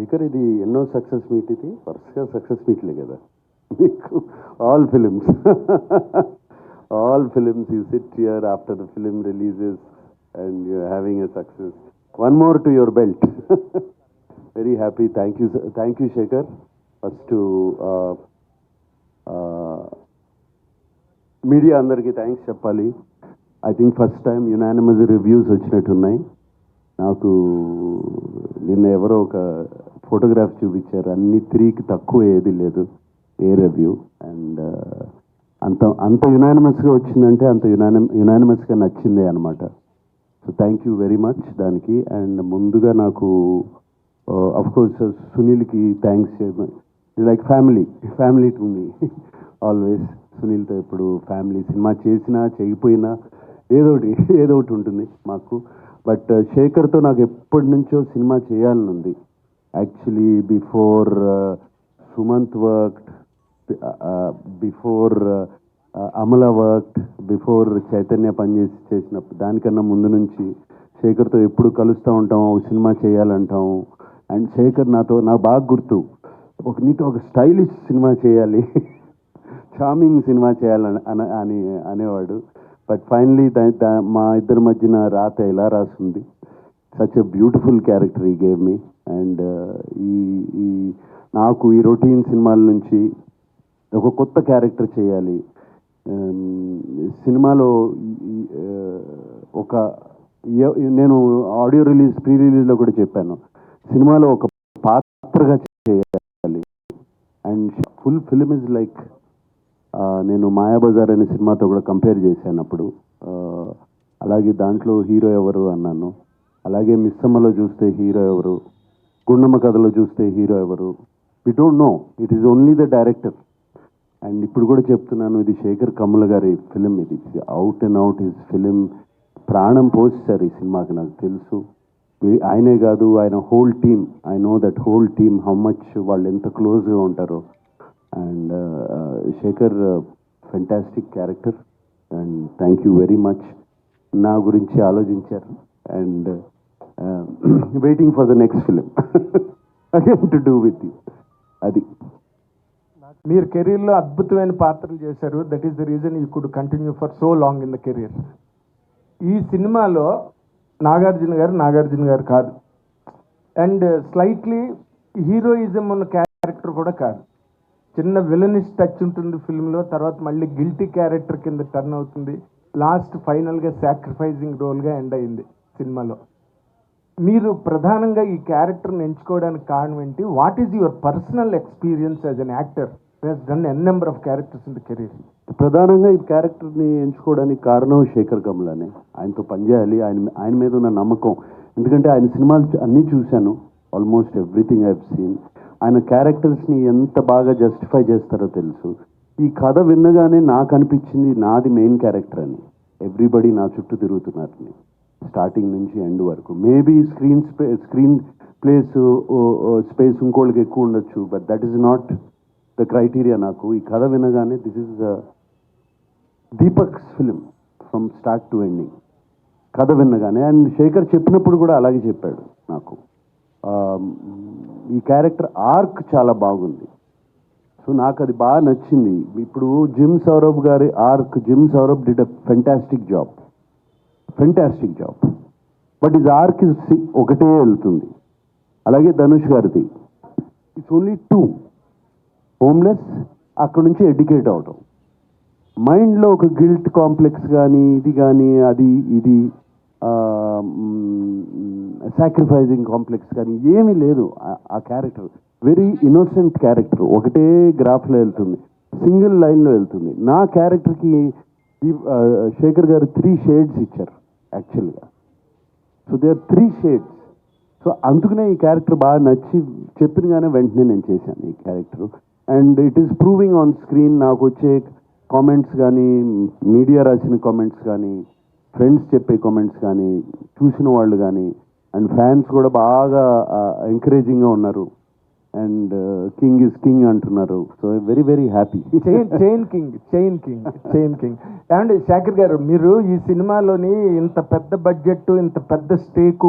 శేఖర్ ఇది ఎన్నో success meet ఇది వరుసగా సక్సెస్ మీట్లే కదా. మీకు all films all films you sit here after the film releases and you having a success one more to your belt very happy thank you thank you Shekhar first media అందరికీ thanks చెప్పాలి. I think first time unanimous reviews వచ్చినట్టున్నాయి. నాకు నిన్న ఎవరో ఒక photograph చూపించారు. అన్ని త్రీకి తక్కువ ఏది లేదు. ఏ రివ్యూ అండ్ అంత అంత యునానిమస్గా వచ్చిందంటే అంత యునాని యునానిమస్గా నచ్చిందే అనమాట so thank you very much దానికి. అండ్ ముందుగా నాకు అఫ్ కోర్స్ సునీల్కి thanks like family family to me always సునీల్తో ఇప్పుడు ఫ్యామిలీ సినిమా చేసినా చేయకపోయినా ఏదోటి ఏదో ఒకటి ఉంటుంది మాకు. బట్ uh, శేఖర్తో నాకు ఎప్పటి నుంచో cinema actually before Sumanth worked before Amala work before Chaitanya పనిచేసి చేసినప్పుడు దానికన్నా ముందు నుంచి శేఖర్తో ఎప్పుడు కలుస్తూ ఉంటాం ఒక సినిమా చేయాలంటాం. అండ్ శేఖర్ నాతో నాకు బాగా గుర్తు. ఒక నీతో ఒక స్టైలిష్ సినిమా చేయాలి. చార్మింగ్ సినిమా చేయాలని అని అని అనేవాడు. బట్ ఫైనలీ మా ఇద్దరి మధ్యన రాత ఎలా రాసింది? సచ్ ఎ బ్యూటిఫుల్ క్యారెక్టర్ ఈ గేమ్ మీ అండ్ ఈ ఈ నాకు ఈ రొటీన్ సినిమాల నుంచి ఒక కొత్త క్యారెక్టర్ చేయాలి. సినిమాలో ఒక నేను ఆడియో రిలీజ్ ప్రీ రిలీజ్లో కూడా చెప్పాను. సినిమాలో ఒక పాత్రగా చేయాలి. And full film is like నేను మాయాబజార్ అనే సినిమాతో కూడా కంపేర్ చేశాను అప్పుడు. అలాగే దాంట్లో హీరో ఎవరు అన్నాను. అలాగే మిస్సమ్మలో చూస్తే హీరో ఎవరు? గుండమ్మ కథలో చూస్తే హీరో ఎవరు? We don't know it is only the director and ఇప్పుడు కూడా చెప్తున్నాను ఇది శేఖర్ కమ్ముల గారి ఫిలిం ఇది out and out his film ప్రాణం పోస్తారు ఈ సినిమాకి నాకు తెలుసు. ఆయనే కాదు ఆయన whole team I know that whole team how much వాళ్ళు ఎంత క్లోజ్గా ఉంటారో. And uh, Shekhar fantastic character and thank you very much నా గురించి ఆలోచించారు. And waiting for the next film again to do with you అది. మీరు కెరీర్లో అద్భుతమైన పాత్రలు చేశారు. That is the reason you could continue for so long in the career ఈ సినిమాలో నాగార్జున గారు నాగార్జున గారు కాదు. అండ్ స్లైట్లీ హీరోయిజం ఉన్న క్యారెక్టర్ కూడా కాదు. చిన్న విలనిష్ టచ్ ఉంటుంది ఫిల్మ్లో తర్వాత మళ్ళీ గిల్టీ క్యారెక్టర్ కింద టర్న్ అవుతుంది. లాస్ట్ ఫైనల్గా సాక్రిఫైజింగ్ రోల్గా ఎండ్ అయింది సినిమాలో. మీరు ప్రధానంగా ఈ క్యారెక్టర్ని ఎంచుకోవడానికి కారణం ఏంటి? What is your personal experience as an actor done N number of characters in the career ప్రధానంగా ఈ క్యారెక్టర్ని ఎంచుకోవడానికి కారణం శేఖర్ కమలానే. ఆయనతో పనిచేయాలి. ఆయన ఆయన మీద ఉన్న నమ్మకం. ఎందుకంటే ఆయన సినిమాలు అన్నీ చూశాను. ఆల్మోస్ట్ ఎవ్రీథింగ్ ఐ సీన్ ఆయన క్యారెక్టర్స్ని ఎంత బాగా జస్టిఫై చేస్తారో తెలుసు. ఈ కథ విన్నగానే నాకు అనిపించింది నాది మెయిన్ క్యారెక్టర్ అని. ఎవ్రీబడి నా చుట్టూ తిరుగుతున్నారని స్టార్టింగ్ నుంచి ఎండ్ వరకు. Maybe screen space screen place space ఇంకోళ్ళకి ఎక్కువ ఉండొచ్చు but that is not the criteria నాకు. ఈ కథ వినగానే this is Deepak's film from start to ending కథ విన్నగానే అండ్ శేఖర్ చెప్పినప్పుడు కూడా అలాగే చెప్పాడు నాకు. Um, ఈ క్యారెక్టర్ ఆర్క్ చాలా బాగుంది. సో నాకు అది బాగా నచ్చింది. ఇప్పుడు జిమ్ సౌరభ్ గారి arc Jim Saurabh did a fantastic job fantastic job but is ఆర్కి ఒకటే వెళ్తుంది. అలాగే ధనుష్ గారిది. ఇట్స్ ఓన్లీ టూ హోమ్లెస్ అక్కడ నుంచి ఎడ్యుకేట్ అవటం. మైండ్లో ఒక గిల్ట్ కాంప్లెక్స్ కానీ ఇది కానీ అది ఇది సాక్రిఫైజింగ్ కాంప్లెక్స్ కానీ ఏమీ లేదు. ఆ- ఆ క్యారెక్టర్ వెరీ ఇన్నోసెంట్ క్యారెక్టర్ ఒకటే గ్రాఫ్లో వెళ్తుంది. సింగిల్ లైన్లో వెళ్తుంది. నా క్యారెక్టర్కి శేఖర్ గారు త్రీ షేడ్స్ ఇచ్చారు. యాక్చువల్గా so they are three shades so అందుకనే ఈ క్యారెక్టర్ బాగా నచ్చి చెప్పినగానే వెంటనే నేను చేశాను ఈ character and it is proving on screen నాకు వచ్చే కామెంట్స్ కానీ మీడియా రాసిన కామెంట్స్ కానీ ఫ్రెండ్స్ చెప్పే కామెంట్స్ కానీ చూసిన వాళ్ళు కానీ అండ్ ఫ్యాన్స్ కూడా బాగా ఎంకరేజింగ్గా ఉన్నారు. అండ్ కింగ్ ఇస్ కింగ్ అంటున్నారు. So very very happy chain chain king chain king chain king ఏమండి శేఖర్ గారు మీరు ఈ సినిమాలోని ఇంత పెద్ద బడ్జెట్ ఇంత పెద్ద స్టేకు